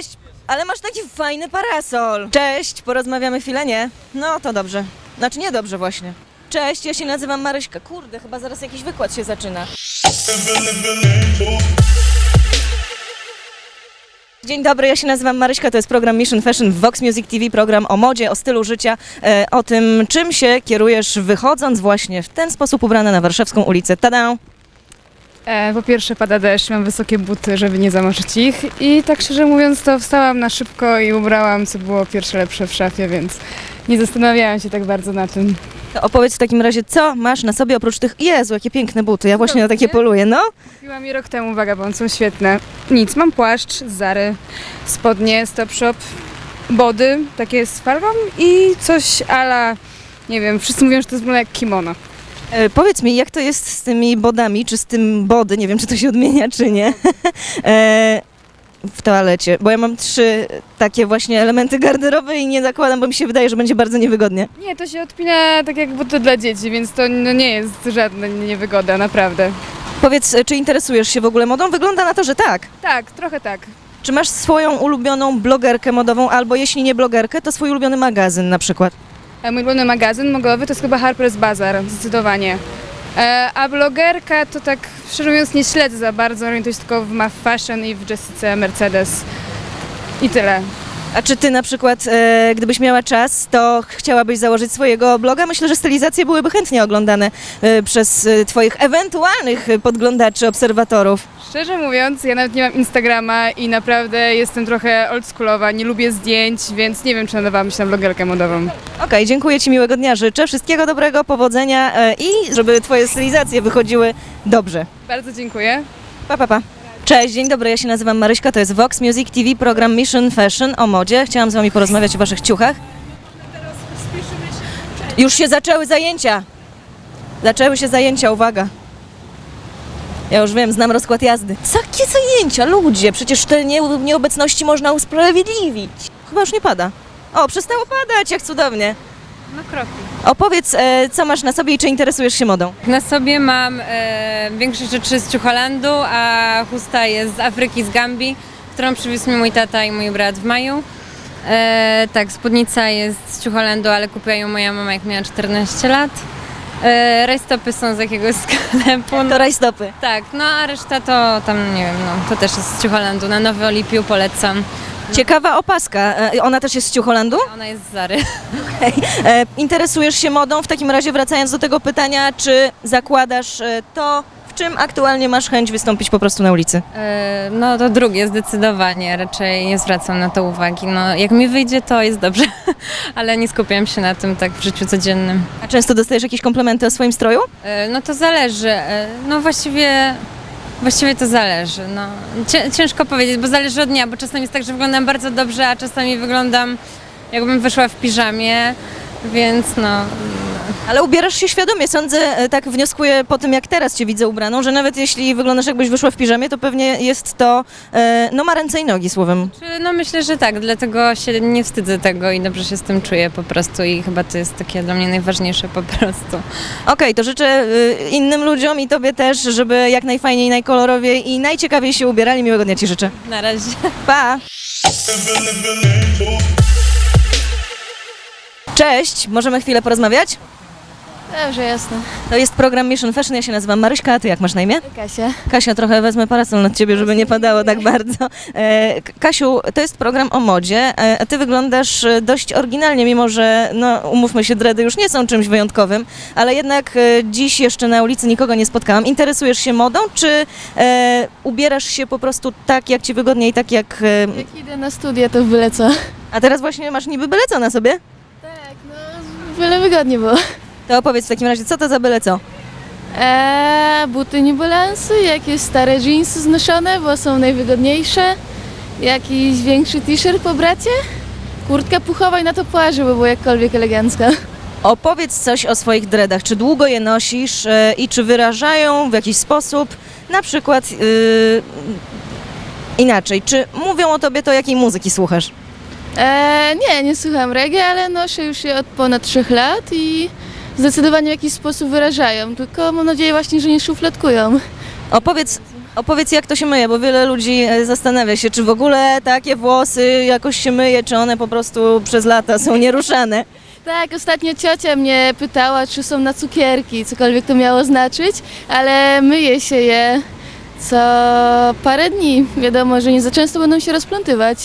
Cześć, ale masz taki fajny parasol. Cześć, porozmawiamy chwilę, nie? No to dobrze. Znaczy nie dobrze właśnie. Cześć, ja się nazywam Maryśka. Kurde, chyba zaraz jakiś wykład się zaczyna. Dzień dobry, ja się nazywam Maryśka, to jest program Mission Fashion w Vox Music TV, program o modzie, o stylu życia, e, o tym, czym się kierujesz wychodząc właśnie w ten sposób ubrana na warszawską ulicę. Tada! E, po pierwsze pada deszcz, mam wysokie buty, żeby nie zamoczyć ich i tak szczerze mówiąc to wstałam na szybko i ubrałam, co było pierwsze lepsze w szafie, więc nie zastanawiałam się tak bardzo na tym. To opowiedz w takim razie, co masz na sobie oprócz tych... Jezu, jakie piękne buty, ja właśnie na takie poluję, no. Kupiłam je rok temu, vagabond, są świetne. Nic, mam płaszcz z Zary, spodnie z Topshop, body, takie z farbą i coś ala, nie wiem, wszyscy mówią, że to wygląda jak kimono. E, powiedz mi, jak to jest z tymi bodami, czy z tym body, nie wiem, czy to się odmienia, czy nie, e, w toalecie, bo ja mam trzy takie właśnie elementy garderoby i nie zakładam, bo mi się wydaje, że będzie bardzo niewygodnie. Nie, to się odpina tak jak buty dla dzieci, więc to no, nie jest żadna niewygoda, naprawdę. Powiedz, e, czy interesujesz się w ogóle modą? Wygląda na to, że tak. Tak, trochę tak. Czy masz swoją ulubioną blogerkę modową, albo jeśli nie blogerkę, to swój ulubiony magazyn na przykład? E, Mój ulubiony magazyn mogowy to jest chyba Harper's Bazaar, zdecydowanie. E, A blogerka to tak, szczerze mówiąc, nie śledzę za bardzo, orientuję się tylko w Math Fashion i w Jessice Mercedes. I tyle. A czy ty na przykład, e, gdybyś miała czas, to chciałabyś założyć swojego bloga? Myślę, że stylizacje byłyby chętnie oglądane e, przez e, twoich ewentualnych podglądaczy, obserwatorów. Szczerze mówiąc, ja nawet nie mam Instagrama i naprawdę jestem trochę oldschoolowa, nie lubię zdjęć, więc nie wiem, czy nadawałam się na blogerkę modową. Okej, dziękuję ci, miłego dnia, życzę wszystkiego dobrego, powodzenia e, i żeby twoje stylizacje wychodziły dobrze. Bardzo dziękuję. Pa, pa, pa. Cześć, dzień dobry, ja się nazywam Maryśka, to jest Vox Music TV, program Mission Fashion o modzie. Chciałam z wami porozmawiać o waszych ciuchach. Już się zaczęły zajęcia. Zaczęły się zajęcia, uwaga. Ja już wiem, znam rozkład jazdy. Jakie zajęcia, ludzie? Przecież te nie, nieobecności można usprawiedliwić. Chyba już nie pada. O, przestało padać, jak cudownie. No kroki. Opowiedz, e, co masz na sobie i czy interesujesz się modą? Na sobie mam e, większość rzeczy z Ciucholandu, a chusta jest z Afryki, z Gambii, którą przywiózł mi mój tata i mój brat w maju. E, tak, spódnica jest z Ciucholandu, ale kupiła ją moja mama jak miała 14 lat. E, rajstopy są z jakiegoś sklepu. To rajstopy. tak, no a reszta to tam, nie wiem, no, to też jest z Ciucholandu. Na Nowy Olipiu polecam. Ciekawa opaska. E, Ona też jest z Ciucholandu? Ona jest z Zary. E, interesujesz się modą? W takim razie wracając do tego pytania, czy zakładasz e, to, w czym aktualnie masz chęć wystąpić po prostu na ulicy? E, No to drugie zdecydowanie, raczej nie zwracam na to uwagi. No, jak mi wyjdzie, to jest dobrze, ale nie skupiam się na tym tak w życiu codziennym. A często dostajesz jakieś komplementy o swoim stroju? E, No to zależy. E, No właściwie, właściwie to zależy. No. Cię- Ciężko powiedzieć, bo zależy od dnia, bo czasami jest tak, że wyglądam bardzo dobrze, a czasami wyglądam jakbym wyszła w piżamie, więc no... Ale ubierasz się świadomie, sądzę, e, tak wnioskuję po tym, jak teraz cię widzę ubraną, że nawet jeśli wyglądasz jakbyś wyszła w piżamie, to pewnie jest to, e, no ma ręce i nogi słowem. Czy, no myślę, że tak, dlatego się nie wstydzę tego i dobrze się z tym czuję po prostu i chyba to jest takie dla mnie najważniejsze po prostu. Okej, to życzę e, innym ludziom i tobie też, żeby jak najfajniej, najkolorowiej i najciekawiej się ubierali. Miłego dnia ci życzę. Na razie. Pa! Cześć, możemy chwilę porozmawiać? Dobrze, jasne. To jest program Mission Fashion, ja się nazywam Maryśka, a ty jak masz na imię? Kasia. Kasia, trochę wezmę parasol nad ciebie, żeby nie padało tak bardzo. E, K- Kasiu, to jest program o modzie, e, a ty wyglądasz e, dość oryginalnie, mimo że, no umówmy się, dredy już nie są czymś wyjątkowym, ale jednak e, dziś jeszcze na ulicy nikogo nie spotkałam. Interesujesz się modą, czy e, ubierasz się po prostu tak, jak ci wygodnie i tak jak... E, Jak idę na studia, to byle co. a teraz właśnie masz niby byle co na sobie? Tak, no byle wygodnie było. To opowiedz w takim razie, co to za byle co? Eee, buty New Balance, jakieś stare jeansy znoszone, bo są najwygodniejsze. Jakiś większy t-shirt po bracie. Kurtka puchowa i na to płaży, by było jakkolwiek elegancko. Opowiedz coś o swoich dreadach. Czy długo je nosisz e, i czy wyrażają w jakiś sposób, na przykład yy, inaczej, czy mówią o tobie to, jakiej muzyki słuchasz? Eee, nie, nie słucham reggae, ale noszę już je od ponad trzech lat i zdecydowanie w jakiś sposób wyrażają. Tylko mam nadzieję właśnie, że nie szufladkują. Opowiedz Opowiedz, jak to się myje, bo wiele ludzi e, zastanawia się, czy w ogóle takie włosy jakoś się myje, czy one po prostu przez lata są nieruszane. Tak, ostatnio ciocia mnie pytała, czy są na cukierki, cokolwiek to miało znaczyć, ale myję się je co parę dni. Wiadomo, że nie za często będą się rozplątywać.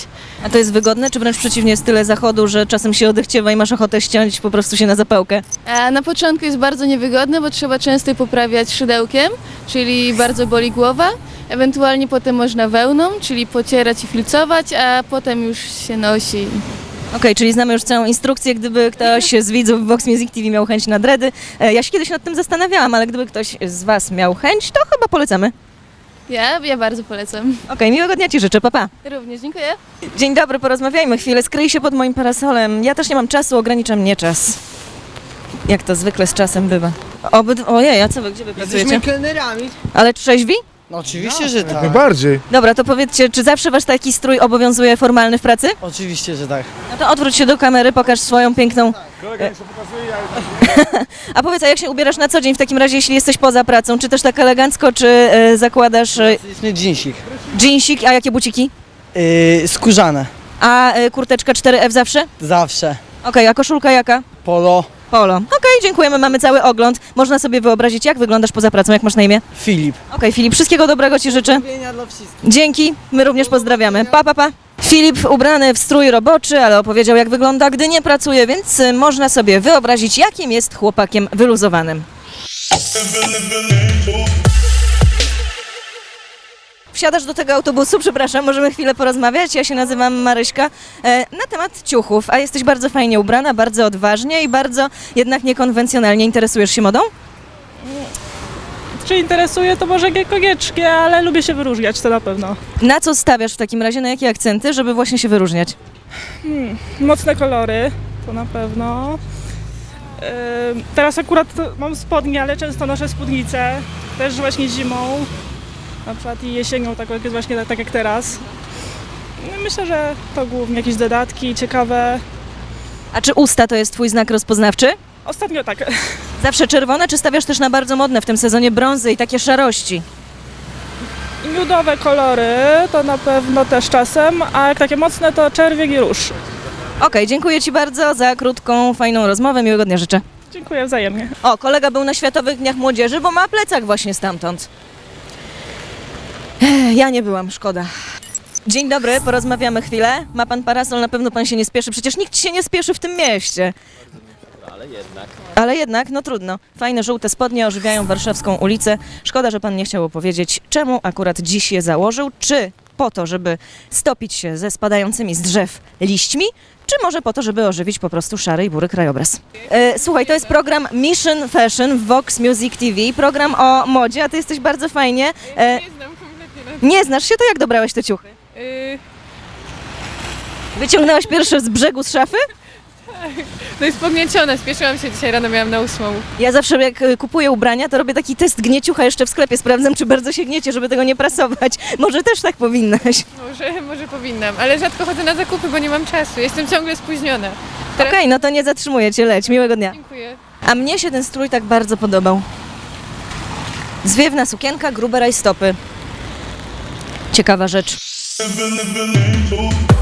A to jest wygodne, czy wręcz przeciwnie, jest tyle zachodu, że czasem się odechciewa i masz ochotę ściąć po prostu się na zapałkę? A na początku jest bardzo niewygodne, bo trzeba często poprawiać szydełkiem, czyli bardzo boli głowa. Ewentualnie potem można wełną, czyli pocierać i filcować, a potem już się nosi. Okej, czyli znamy już całą instrukcję, gdyby ktoś z widzów Vox Music TV miał chęć na dredy. E, Ja się kiedyś nad tym zastanawiałam, ale gdyby ktoś z Was miał chęć, to chyba polecamy. Ja, ja bardzo polecam. Okej, miłego dnia Ci życzę, papa. Również dziękuję. Dzień dobry, porozmawiajmy chwilę. Skryj się pod moim parasolem. Ja też nie mam czasu, ogranicza mnie czas. Jak to zwykle z czasem bywa. Obyd... Ojej, a co wy, gdzie wy Jesteśmy pracujecie? kelnerami. Ale trzeźwi? No oczywiście, że tak. Najbardziej. Dobra, to powiedzcie, czy zawsze wasz taki strój obowiązuje formalny w pracy? Oczywiście, że tak. No to odwróć się do kamery, pokaż swoją piękną... Kolega jeszcze pokazuje, ja A powiedz, a jak się ubierasz na co dzień w takim razie, jeśli jesteś poza pracą? Czy też tak elegancko, czy e, zakładasz e, Jesteśmy jeansik. jeansik, a jakie buciki? Yy, skórzane. A e, kurteczka 4F zawsze? Zawsze. Okej, a koszulka jaka? Polo. Polo. Okej, dziękujemy, mamy cały ogląd. Można sobie wyobrazić, jak wyglądasz poza pracą, jak masz na imię? Filip. Okej, Filip, wszystkiego dobrego Ci życzę. Pozdrowienia dla wszystkich. Dzięki, my również pozdrawiamy. Pa, pa, pa. Filip ubrany w strój roboczy, ale opowiedział jak wygląda, gdy nie pracuje, więc y, można sobie wyobrazić, jakim jest chłopakiem wyluzowanym. Wsiadasz do tego autobusu, przepraszam, możemy chwilę porozmawiać. Ja się nazywam Maryśka. E, na temat ciuchów, a jesteś bardzo fajnie ubrana, bardzo odważnie i bardzo jednak niekonwencjonalnie. Interesujesz się modą? Czy interesuje, to może koniecznie, ale lubię się wyróżniać, to na pewno. Na co stawiasz w takim razie, na jakie akcenty, żeby właśnie się wyróżniać? Mocne kolory, to na pewno. Ym, Teraz akurat mam spodnie, ale często noszę spódnicę, też właśnie zimą, na przykład i jesienią, tak jak jest właśnie tak, tak jak teraz. No, Myślę, że to głównie jakieś dodatki ciekawe. A czy usta to jest twój znak rozpoznawczy? Ostatnio tak, Zawsze czerwone, czy stawiasz też na bardzo modne w tym sezonie brązy i takie szarości? miudowe kolory to na pewno też czasem, a jak takie mocne to czerwień i róż. Okej, dziękuję Ci bardzo za krótką, fajną rozmowę. Miłego dnia życzę. Dziękuję wzajemnie. O, kolega był na Światowych Dniach Młodzieży, bo ma plecak właśnie stamtąd. Ja nie byłam, szkoda. Dzień dobry, porozmawiamy chwilę. Ma pan parasol, na pewno pan się nie spieszy. Przecież nikt się nie spieszy w tym mieście. Ale jednak. Ale jednak, no trudno. Fajne żółte spodnie ożywiają warszawską ulicę. Szkoda, że pan nie chciał opowiedzieć, czemu akurat dziś je założył. Czy po to, żeby stopić się ze spadającymi z drzew liśćmi, czy może po to, żeby ożywić po prostu szary i bury krajobraz. E, słuchaj, to jest program Mission Fashion w Vox Music TV, program o modzie, a ty jesteś bardzo fajnie. E, Nie znasz się, to jak dobrałeś te ciuchy? Yy, Wyciągnęłaś pierwszy z brzegu z szafy? no jest pogniecione, spieszyłam się dzisiaj rano, miałam na ósmą. Ja zawsze jak e, kupuję ubrania, to robię taki test gnieciucha jeszcze w sklepie, sprawdzam, czy bardzo się gniecie, żeby tego nie prasować. Może też tak powinnaś. Może, może powinnam, ale rzadko chodzę na zakupy, bo nie mam czasu. Jestem ciągle spóźniona. Okej, Teraz no to nie zatrzymuję cię, leć. Miłego dnia. dziękuję. A mnie się ten strój tak bardzo podobał. Zwiewna sukienka, grube rajstopy. Ciekawa rzecz. Angel.